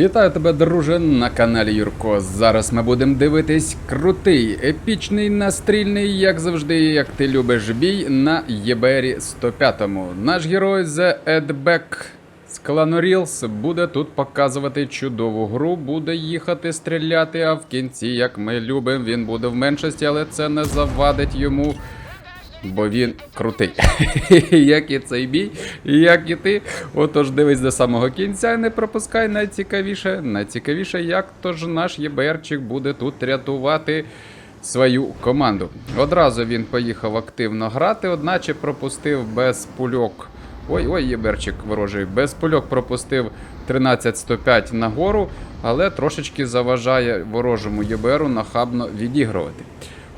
Вітаю тебе, друже, на каналі Юрко. Зараз ми будемо дивитись крутий, епічний, настрільний, як завжди, як ти любиш бій на ЄБРі 105. Наш герой The Edback з клану Reels буде тут показувати чудову гру, буде їхати стріляти, а в кінці, як ми любимо, він буде в меншості, але це не завадить йому. Бо він крутий. як і цей бій, як і ти. Отож, дивись до самого кінця не пропускай найцікавіше. Найцікавіше, як то ж наш ЄБРчик буде тут рятувати свою команду. Одразу він поїхав активно грати, одначе пропустив без пульок. Ой, ой, єберчик ворожий, без пульок пропустив 13-105 нагору, але трошечки заважає ворожому ЄБРу нахабно відігрувати.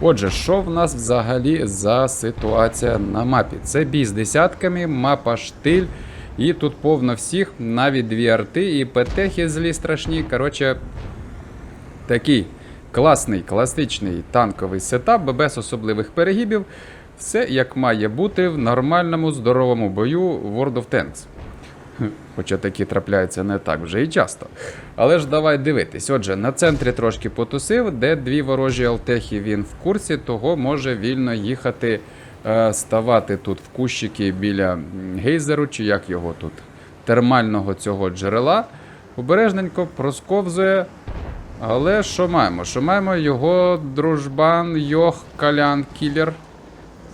Отже, що в нас взагалі за ситуація на мапі? Це бій з десятками, мапа штиль, і тут повно всіх, навіть дві арти і петехи злі страшні. Коротше, такий класний, класичний танковий сетап, без особливих перегибів. Все як має бути в нормальному здоровому бою World of Tanks. Хоча такі трапляються не так вже і часто. Але ж давай дивитись. Отже, на центрі трошки потусив, де дві ворожі алтехи він в курсі, того може вільно їхати, е, ставати тут в кущики біля гейзеру, чи як його тут, термального цього джерела. Обережненько просковзує. Але що маємо? Що маємо його дружбан Йох Калян Кілер.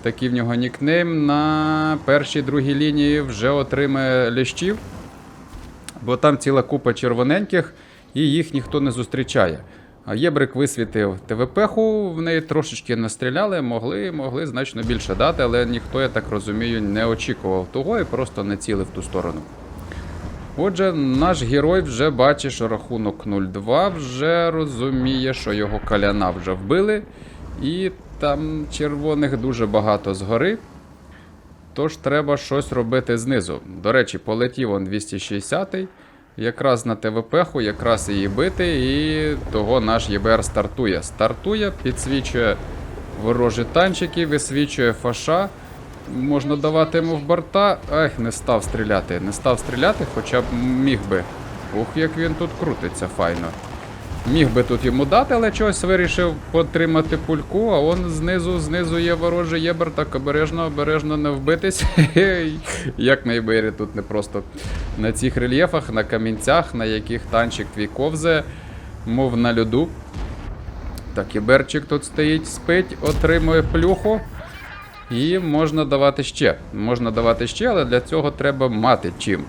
Такий в нього нікнейм на першій другій лінії вже отримає лящів, бо там ціла купа червоненьких і їх ніхто не зустрічає. Єбрик висвітив ТВП-ху, в неї трошечки настріляли, могли, могли значно більше дати, але ніхто, я так розумію, не очікував того і просто не цілив ту сторону. Отже, наш герой вже бачить, рахунок 0-2, вже розуміє, що його каляна вже вбили. І там червоних дуже багато згори. Тож треба щось робити знизу. До речі, полетів он 260-й. Якраз на ТВП-ху, якраз її бити, і того наш ЄБР стартує. Стартує, підсвічує ворожі танчики, висвічує фаша. Можна давати йому в борта. Ех, не став стріляти. Не став стріляти, хоча б міг би. Ух, як він тут крутиться файно. Міг би тут йому дати, але чогось вирішив потримати пульку, а он знизу, знизу є ворожий єбер, так обережно, обережно не вбитись. Як на тут не просто на цих рельєфах, на камінцях, на яких танчик твій ковзе, мов на льоду. Так, єберчик тут стоїть, спить, отримує плюху. І можна давати ще. Можна давати ще, але для цього треба мати чим.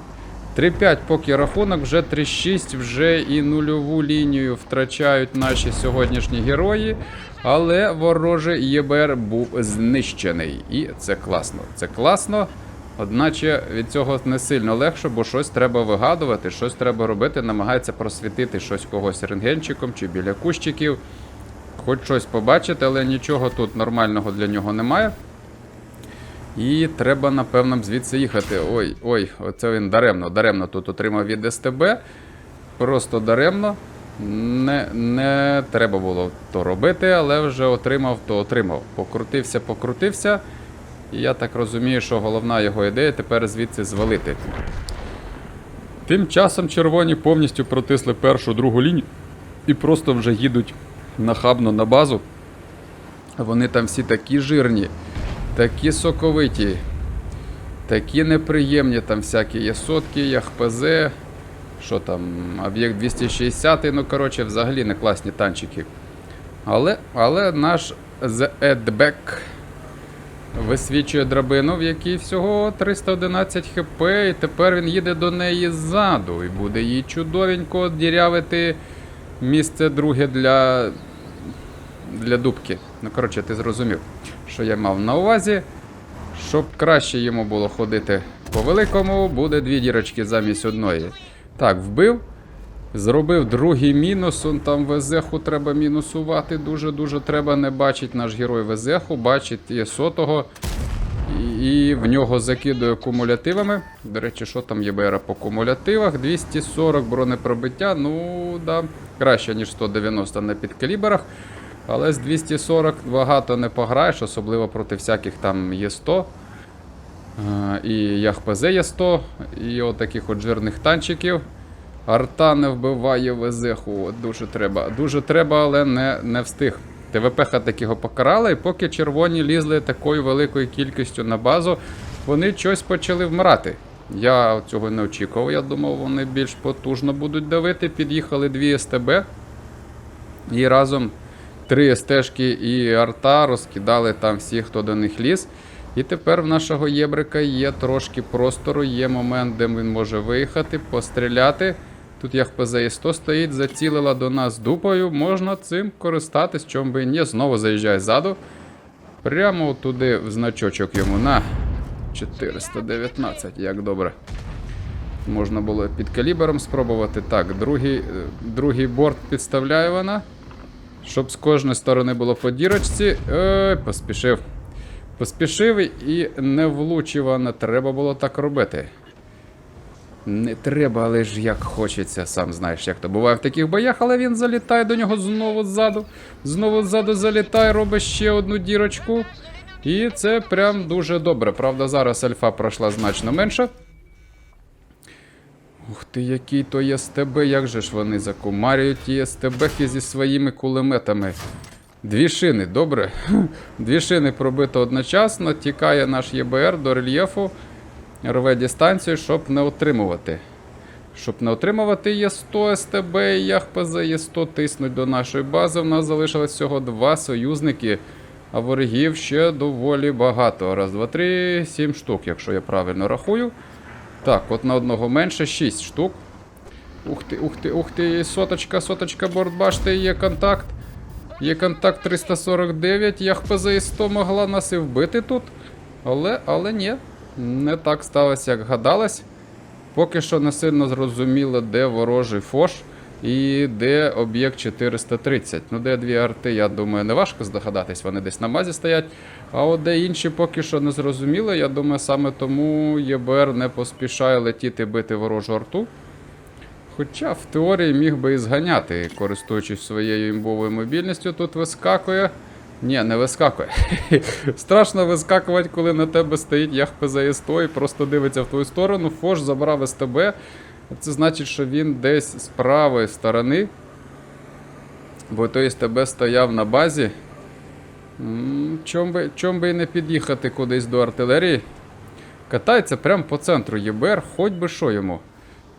3-5 поки рахунок, вже 3-6, вже і нульову лінію втрачають наші сьогоднішні герої. Але ворожий ЄБР був знищений. І це класно. Це класно. Одначе від цього не сильно легше, бо щось треба вигадувати, щось треба робити, намагається просвітити щось когось рентгенчиком чи біля кущиків. Хоч щось побачити, але нічого тут нормального для нього немає. І треба, напевно, звідси їхати. Ой, ой, оце він даремно, даремно тут отримав від СТБ. Просто даремно. Не, не треба було то робити, але вже отримав, то отримав. Покрутився, покрутився. І я так розумію, що головна його ідея тепер звідси звалити. Тим часом червоні повністю протисли першу другу лінію і просто вже їдуть нахабно на базу. Вони там всі такі жирні, такі соковиті, такі неприємні, там всякі є сотки, є ХПЗ, що там, об'єкт 260, ну коротше, взагалі не класні танчики. Але, але наш The висвічує драбину, в якій всього 311 хп, і тепер він їде до неї ззаду і буде їй чудовенько дірявити місце друге для, для дубки. Ну, коротше, ти зрозумів, що я мав на увазі. Щоб краще йому було ходити по великому, буде дві дірочки замість одної. Так, вбив. Зробив другий мінус, он там Везеху треба мінусувати. Дуже-дуже треба не бачить наш герой Везеху, бачить є сотого. І, в нього закидує кумулятивами. До речі, що там є БР по кумулятивах? 240 бронепробиття. Ну, да, краще, ніж 190 на підкаліберах. Але з 240 багато не пограєш, особливо проти всяких там є 100. І Яхпз є 100, і от от жирних танчиків. Арта не вбиває Везеху. Дуже треба. Дуже треба, але не, не встиг. ТВП таки його покарала, і поки червоні лізли такою великою кількістю на базу, вони щось почали вмирати. Я цього не очікував. Я думав, вони більш потужно будуть давити. Під'їхали дві СТБ. І разом три стежки і арта розкидали там всіх, хто до них ліз. І тепер в нашого єбрика є трошки простору, є момент, де він може виїхати, постріляти. Тут як ПЗ-100 стоїть, зацілила до нас дупою, можна цим користатись, чом би ні. Знову заїжджає ззаду. Прямо туди в значочок йому на 419, як добре. Можна було під калібром спробувати. Так, другий, е, другий борт підставляє вона. Щоб з кожної сторони було по дірочці. Ой, поспішив. Поспішив і не влучив, а не треба було так робити. Не треба, але ж як хочеться, сам знаєш, як то буває в таких боях, але він залітає до нього знову ззаду. Знову ззаду залітає, робить ще одну дірочку. І це прям дуже добре. Правда, зараз альфа пройшла значно менше. Ух ти, який то СТБ, як же ж вони закумарюють ті СТБхи зі своїми кулеметами. Дві шини, добре. Дві шини пробито одночасно, тікає наш ЄБР до рельєфу, рве дистанцію, щоб не отримувати. Щоб не отримувати є 100 СТБ і Яхпз є 100 тиснуть до нашої бази. У нас залишилось всього два союзники, а ворогів ще доволі багато. Раз, два, три, сім штук, якщо я правильно рахую. Так, от на одного менше 6 штук. Ух ти, ух ти, ух ти, соточка, соточка, борт є контакт. Є контакт 349, Яхпз 100 могла нас і вбити тут. Але, але ні, не так сталося, як гадалось. Поки що не сильно зрозуміло, де ворожий фош і де об'єкт 430. Ну, де дві арти, я думаю, не важко здогадатись, вони десь на базі стоять. А от де інші поки що не зрозуміло. Я думаю, саме тому ЄБР не поспішає летіти бити ворожу арту. Хоча в теорії міг би і зганяти, користуючись своєю імбовою мобільністю, тут вискакує. Ні, не вискакує. Страшно вискакувати, коли на тебе стоїть ях ПЗС-100 і просто дивиться в твою сторону. Фош забрав СТБ. Це значить, що він десь з правої сторони. Бо той СТБ стояв на базі. Чом би, чом би і не під'їхати кудись до артилерії. Катається прямо по центру ЄБР, хоч би що йому.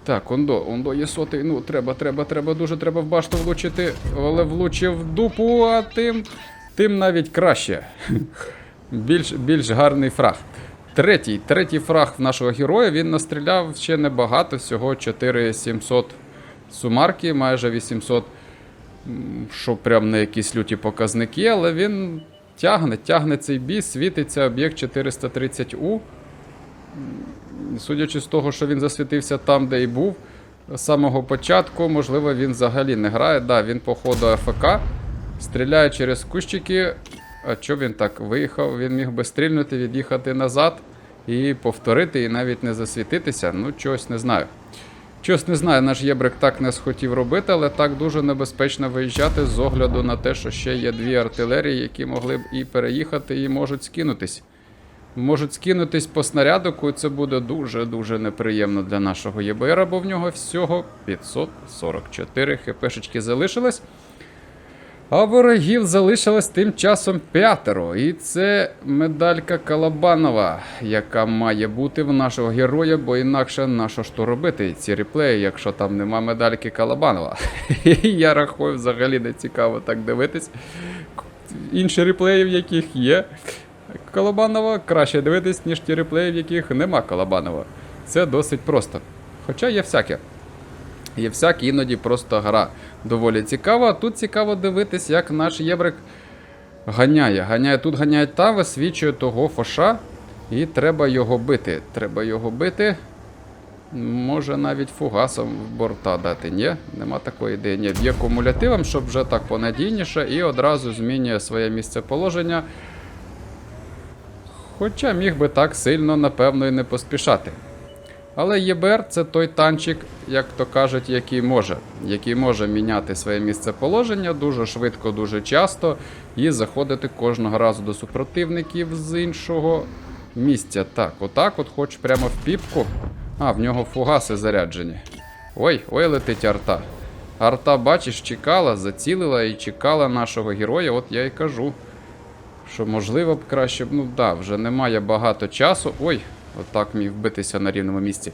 Так, ондо, ондо є сотий. Ну, треба, треба, треба, дуже треба в башту влучити. Але влучив дупу, а тим, тим навіть краще. більш, більш гарний фраг. Третій, третій фраг в нашого героя. Він настріляв ще небагато, всього 4700 сумарки, майже 800. Що прям на якісь люті показники, але він тягне, тягне цей бій, світиться об'єкт 430У. Судячи з того, що він засвітився там, де і був з самого початку, можливо, він взагалі не грає. Да, він по ходу АФК стріляє через кущики. А що він так виїхав? Він міг би стрільнути, від'їхати назад і повторити, і навіть не засвітитися. Ну, чогось не знаю. Чогось не знаю, наш Єбрик так не схотів робити, але так дуже небезпечно виїжджати з огляду на те, що ще є дві артилерії, які могли б і переїхати, і можуть скинутись можуть скинутись по снарядику, і це буде дуже-дуже неприємно для нашого ЄБР, бо в нього всього 544 хпшечки залишилось. А ворогів залишилось тим часом п'ятеро. І це медалька Калабанова, яка має бути в нашого героя, бо інакше на що ж то робити ці реплеї, якщо там нема медальки Калабанова. Я рахую, взагалі не цікаво так дивитись. Інші реплеї, в яких є. Колобанова краще дивитись, ніж ті реплеї, в яких нема Колобанова. Це досить просто. Хоча є всяке. Є всяке, іноді просто гра доволі цікава. Тут цікаво дивитись, як наш єбрик ганяє. Ганяє тут, ганяє там, висвічує того фоша. І треба його бити. Треба його бити. Може навіть фугасом в борта дати. Ні, нема такої ідеї. Ні, б'є кумулятивом, щоб вже так понадійніше, і одразу змінює своє місце положення. Хоча міг би так сильно, напевно, і не поспішати. Але ЄБР це той танчик, як то кажуть, який може, який може міняти своє місце положення дуже швидко, дуже часто і заходити кожного разу до супротивників з іншого місця. Так, отак, от хоч прямо в піпку. А, в нього фугаси заряджені. Ой, ой, летить арта. Арта, бачиш, чекала, зацілила і чекала нашого героя. От я і кажу. Що можливо б краще. Ну да, вже немає багато часу. Ой, отак міг вбитися на рівному місці.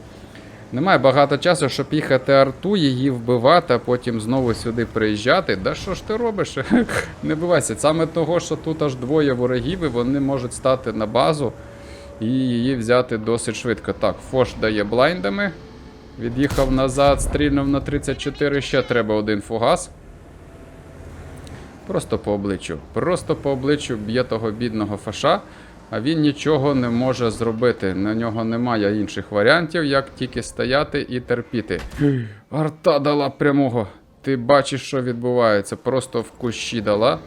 Немає багато часу, щоб їхати арту, її вбивати, а потім знову сюди приїжджати. Да що ж ти робиш? Не бивайся. Саме того, що тут аж двоє ворогів, і вони можуть стати на базу і її взяти досить швидко. Так, Фош дає блайндами. Від'їхав назад, стрільнув на 34, ще треба один фугас. Просто по обличчю. Просто по обличчю б'є того бідного фаша, а він нічого не може зробити. На нього немає інших варіантів, як тільки стояти і терпіти. Арта дала прямого. Ти бачиш, що відбувається. Просто в кущі дала.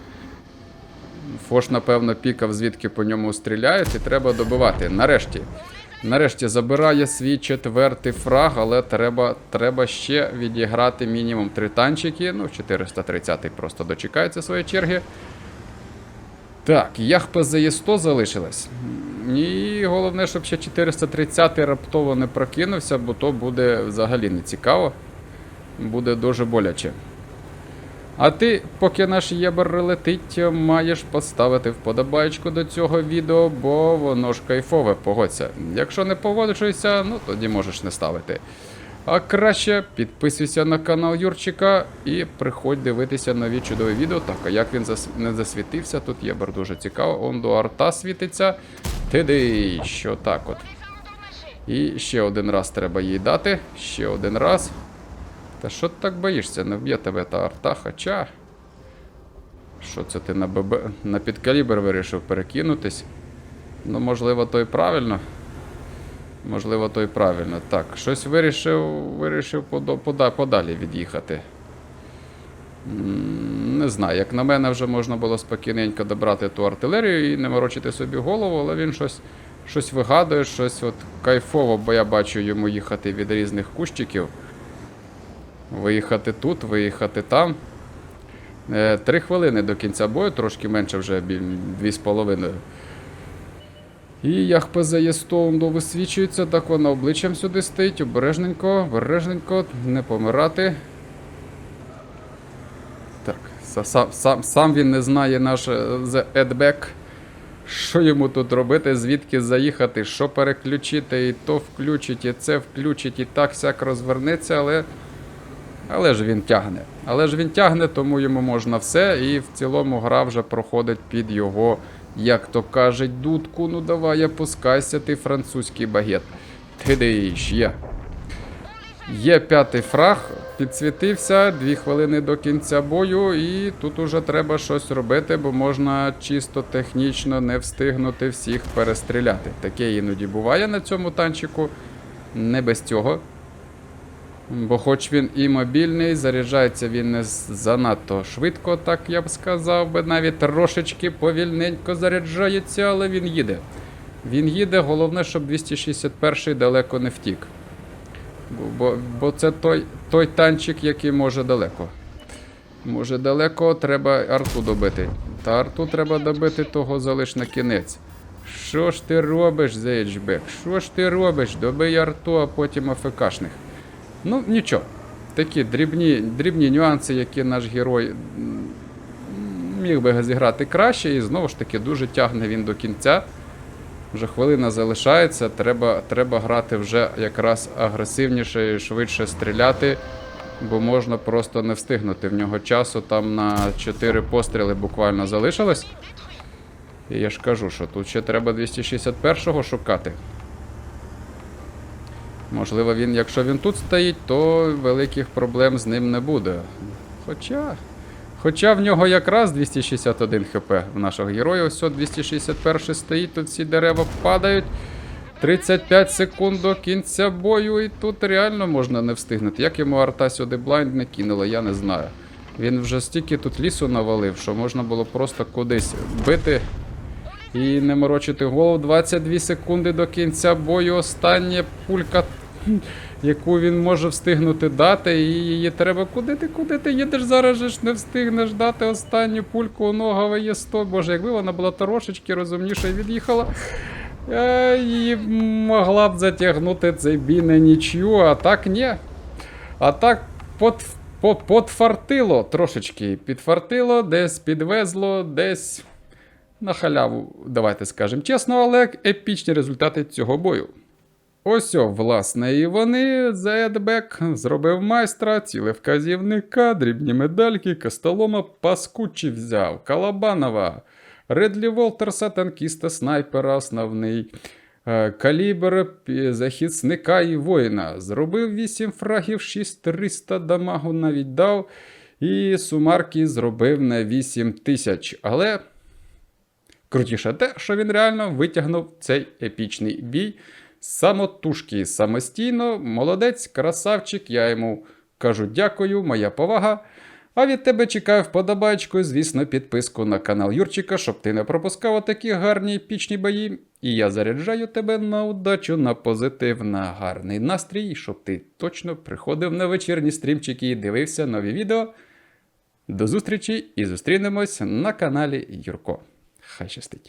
Фош, напевно, пікав, звідки по ньому стріляють, і треба добивати. Нарешті. Нарешті забирає свій четвертий фраг, але треба, треба ще відіграти мінімум три танчики. Ну, 430-й просто дочекається своєї черги. Так, Яхпа за 100 залишилась. І головне, щоб ще 430-й раптово не прокинувся, бо то буде взагалі не цікаво. Буде дуже боляче. А ти, поки наш єбер летить, маєш поставити вподобайку до цього відео, бо воно ж кайфове, погодься. Якщо не погоджуєшся, ну тоді можеш не ставити. А краще підписуйся на канал Юрчика і приходь дивитися нові чудові відео. Так, а як він зас... не засвітився, тут єбер дуже цікаво. Он до арта світиться. Тиди, що так от. І ще один раз треба їй дати. Ще один раз. Та що ти так боїшся? Не вб'є тебе та арта, хоча. Що це ти на ББ... на підкалібр вирішив перекинутись? Ну, можливо, то й правильно. Можливо, то й правильно. Так, щось вирішив, вирішив пода... подалі від'їхати. Не знаю, як на мене, вже можна було спокійненько добрати ту артилерію і не морочити собі голову, але він щось, щось вигадує, щось от кайфово, бо я бачу йому їхати від різних кущиків. Виїхати тут, виїхати там. Е, Три хвилини до кінця бою, трошки менше вже біль- дві з половиною. І Яхпа є стоун висвічується, так вона обличчям сюди стоїть, обережненько, обережненько, не помирати. Так, сам, сам, сам він не знає наш е, The Edback, що йому тут робити, звідки заїхати, що переключити, і то включить, і це включить, і так сяк розвернеться, але. Але ж він тягне. Але ж він тягне, тому йому можна все. І в цілому гра вже проходить під його, як то кажуть, дудку. Ну давай, опускайся, ти французький багет. Ти диш, є. Є п'ятий фраг, підсвітився, дві хвилини до кінця бою, і тут уже треба щось робити, бо можна чисто технічно не встигнути всіх перестріляти. Таке іноді буває на цьому танчику, не без цього. Бо хоч він і мобільний, заряджається він не занадто швидко, так я б сказав би, навіть трошечки повільненько заряджається, але він їде. Він їде, головне, щоб 261-й далеко не втік. Бо, бо, це той, той танчик, який може далеко. Може далеко, треба арту добити. Та арту треба добити, того залиш на кінець. Що ж ти робиш, Зейджбек? Що ж ти робиш? Добий арту, а потім АФКшних. Ну, нічого. Такі дрібні, дрібні нюанси, які наш герой міг би зіграти краще, і знову ж таки дуже тягне він до кінця. Вже хвилина залишається, треба, треба грати вже якраз агресивніше і швидше стріляти, бо можна просто не встигнути. В нього часу там на 4 постріли буквально залишилось. І я ж кажу, що тут ще треба 261-го шукати. Можливо, він, якщо він тут стоїть, то великих проблем з ним не буде. Хоча. Хоча в нього якраз 261 хп в нашого героя. Ось от 261 стоїть, тут всі дерева падають. 35 секунд до кінця бою, і тут реально можна не встигнути. Як йому арта сюди блайнд не кинула, я не знаю. Він вже стільки тут лісу навалив, що можна було просто кудись бити і не морочити голову. 22 секунди до кінця бою. Остання пулька, яку він може встигнути дати. І її треба куди ти, куди ти їдеш зараз ж не встигнеш дати останню пульку у ногове є 100. Боже, якби вона була трошечки розумніше і від'їхала. е, Її могла б затягнути цей бій на нічю, а так ні. А так, под, по- подфартило трошечки. Підфартило, десь підвезло, десь на халяву, давайте скажемо чесно, але епічні результати цього бою. Ось, власне, і вони. Зедбек зробив майстра, ціле вказівника, дрібні медальки, Костолома паскучі взяв, Калабанова, Редлі Волтерса, танкіста, снайпера, основний. е, Калібр захисника і воїна. Зробив 8 фрагів, 6300 дамагу навіть дав. І сумарки зробив на 8 тисяч. Але Крутіше те, що він реально витягнув цей епічний бій самотужки, самостійно, молодець, красавчик, я йому кажу дякую, моя повага. А від тебе чекаю вподобайку, звісно, підписку на канал Юрчика, щоб ти не пропускав такі гарні епічні бої. І я заряджаю тебе на удачу, на позитив, на гарний настрій, щоб ти точно приходив на вечірні стрімчики і дивився нові відео. До зустрічі і зустрінемось на каналі Юрко. Хай щастить.